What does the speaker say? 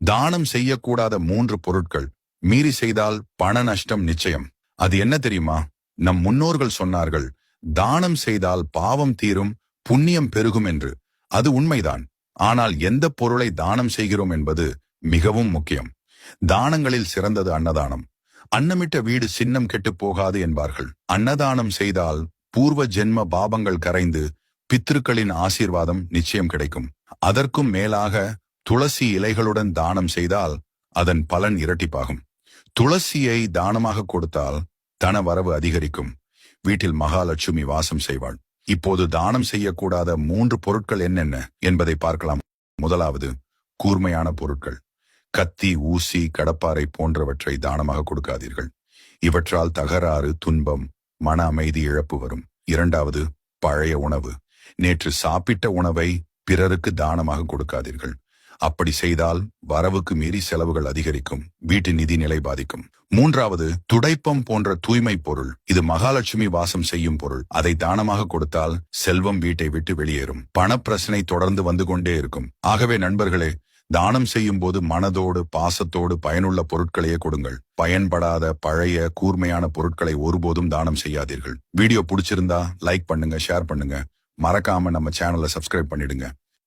தானம் செய்யக்கூடாத மூன்று பொருட்கள் மீறி செய்தால் பண நஷ்டம் நிச்சயம். அது என்ன தெரியுமா? நம் முன்னோர்கள் சொன்னார்கள் தானம் செய்தால் பாவம் தீரும் புண்ணியம் பெருகும் என்று. அது உண்மைதான். ஆனால் எந்த பொருளை தானம் செய்கிறோம் என்பது மிகவும் முக்கியம். தானங்களில் சிறந்தது அன்னதானம். அன்னமிட்ட வீடு சின்னம் கெட்டுப் போகாது என்பார்கள். அன்னதானம் செய்தால் பூர்வ ஜென்ம பாபங்கள் கரைந்து பித்ருக்களின் ஆசீர்வாதம் நிச்சயம் கிடைக்கும். அதற்கும் மேலாக துளசி இலைகளுடன் தானம் செய்தால் அதன் பலன் இரட்டிப்பாகும். துளசியை தானமாக கொடுத்தால் தன வரவு அதிகரிக்கும். வீட்டில் மகாலட்சுமி வாசம் செய்வாள். இப்போது தானம் செய்யக்கூடாத மூன்று பொருட்கள் என்னென்ன என்பதை பார்க்கலாம். முதலாவது கூர்மையான பொருட்கள். கத்தி ஊசி கடப்பாறை போன்றவற்றை தானமாக கொடுக்காதீர்கள். இவற்றால் தகராறு துன்பம் மன அமைதி இழப்பு வரும். இரண்டாவது பழைய உணவு. நேற்று சாப்பிட்ட உணவை பிறருக்கு தானமாக கொடுக்காதீர்கள். அப்படி செய்தால் வரவுக்கு மீறி செலவுகள் அதிகரிக்கும் வீட்டு நிதி நிலை பாதிக்கும். மூன்றாவது துடைப்பம் போன்ற தூய்மை பொருள். இது மகாலட்சுமி வாசம் செய்யும் பொருள். அதை தானமாக கொடுத்தால் செல்வம் வீட்டை விட்டு வெளியேறும். பணப்பிரச்சனை தொடர்ந்து வந்து கொண்டே இருக்கும். ஆகவே நண்பர்களே தானம் செய்யும் போது மனதோடு பாசத்தோடு பயனுள்ள பொருட்களையே கொடுங்கள். பயன்படாத பழைய கூர்மையான பொருட்களை ஒருபோதும் தானம் செய்யாதீர்கள். வீடியோ பிடிச்சிருந்தா லைக் பண்ணுங்க ஷேர் பண்ணுங்க. மறக்காம நம்ம சேனலை சப்ஸ்கிரைப் பண்ணிடுங்க.